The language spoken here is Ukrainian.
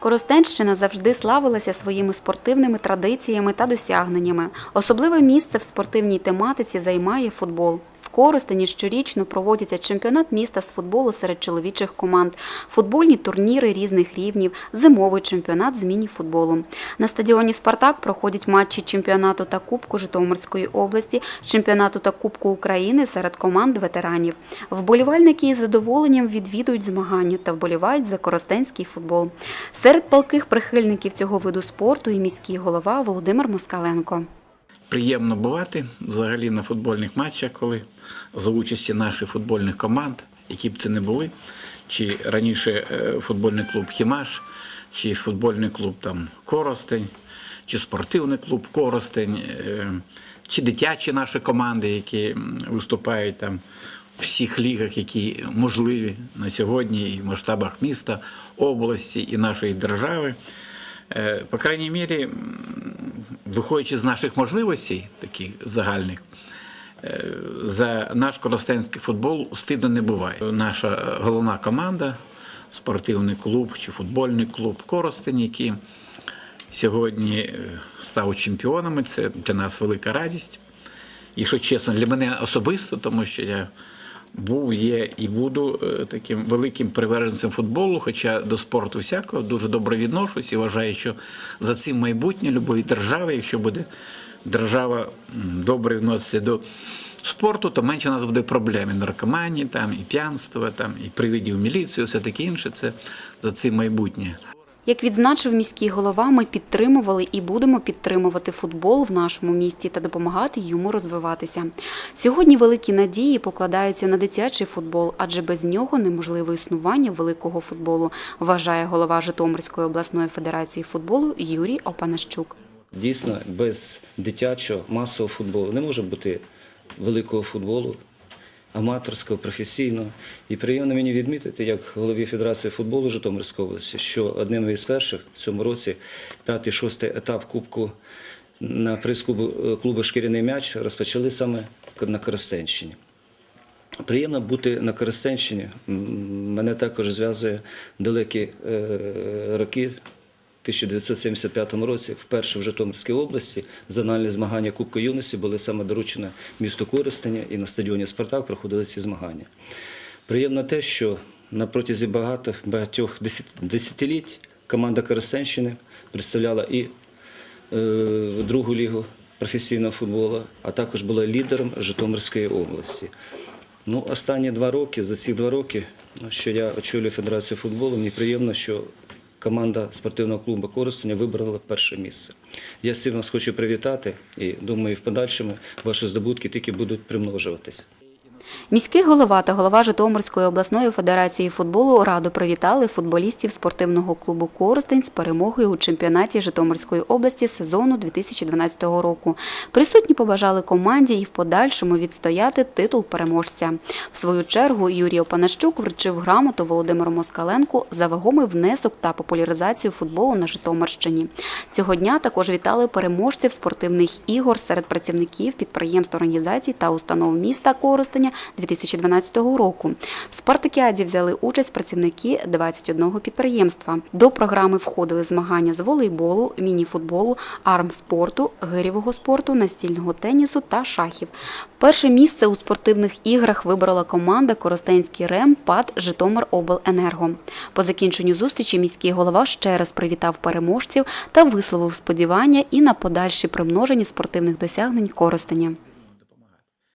Коростенщина завжди славилася своїми спортивними традиціями та досягненнями. Особливе місце в спортивній тематиці займає футбол. Коростені щорічно проводяться чемпіонат міста з футболу серед чоловічих команд, футбольні турніри різних рівнів, зимовий чемпіонат з міні-футболу. На стадіоні Спартак проходять матчі чемпіонату та Кубку Житомирської області, чемпіонату та Кубку України серед команд ветеранів. Вболівальники із задоволенням відвідують змагання та вболівають за коростенський футбол. Серед палких прихильників цього виду спорту і міський голова Володимир Москаленко. Приємно бувати взагалі на футбольних матчах, коли за участі наших футбольних команд, які б це не були, чи раніше е, футбольний клуб Хімаш, чи футбольний клуб там Коростень, чи спортивний клуб Коростень, е, чи дитячі наші команди, які виступають там в всіх лігах, які можливі на сьогодні, і в масштабах міста, області і нашої держави. Е, По крайній мірі, виходячи з наших можливостей, таких загальних, е, за наш коростенський футбол стидно не буває. Наша головна команда, спортивний клуб чи футбольний клуб Коростень, який сьогодні е, став чемпіонами, це для нас велика радість. Якщо чесно, для мене особисто, тому що я був, є і буду е, таким великим приверженцем футболу, хоча до спорту всякого дуже добре відношусь і вважаю, що за цим майбутнє любої держави, якщо буде держава добре відноситися до спорту, то менше у нас буде проблем і наркоманії, там, і п'янства, там, і привидів міліцію, все таке інше. Це за цим майбутнє. Як відзначив міський голова, ми підтримували і будемо підтримувати футбол в нашому місті та допомагати йому розвиватися. Сьогодні великі надії покладаються на дитячий футбол, адже без нього неможливе існування великого футболу, вважає голова Житомирської обласної федерації футболу Юрій Опанащук. Дійсно, без дитячого масового футболу не може бути великого футболу, аматорського, професійного. І приємно мені відмітити, як голові Федерації футболу Житомирської області, що одним із перших в цьому році п'ятий, шостий етап Кубку на приз клубу, клубу Шкіряний м'яч розпочали саме на Коростенщині. Приємно бути на Коростенщині. Мене також зв'язує далекі е, роки. В 1975 році, вперше в Житомирській області, зональні змагання Кубку юності були саме доручені місту Коростеня і на стадіоні Спартак проходили ці змагання. Приємно те, що на протязі багато, багатьох десятиліть команда Коростенщини представляла і е, другу лігу професійного футболу, а також була лідером Житомирської області. Ну, останні два роки, за ці два роки, ну, що я очолюю Федерацію футболу, мені приємно, що команда спортивного клубу користування вибрала перше місце. Я сильно вас хочу привітати і думаю, в подальшому ваші здобутки тільки будуть примножуватися. Міський голова та голова Житомирської обласної федерації футболу радо привітали футболістів спортивного клубу Коростень з перемогою у чемпіонаті Житомирської області сезону 2012 року. Присутні побажали команді і в подальшому відстояти титул переможця. В свою чергу Юрій Опанащук вручив грамоту Володимиру Москаленку за вагомий внесок та популяризацію футболу на Житомирщині. Цього дня також вітали переможців спортивних ігор серед працівників підприємств, організацій та установ міста Коростеня 2012 року. В спартакіаді взяли участь працівники 21 підприємства. До програми входили змагання з волейболу, міні-футболу, армспорту, гирєвого спорту, настільного тенісу та шахів. Перше місце у спортивних іграх вибрала команда Коростенський РЕМ ПАД Житомиробленерго. По закінченню зустрічі міський голова ще раз привітав переможців та висловив сподівання і на подальші примноження спортивних досягнень Коростеня.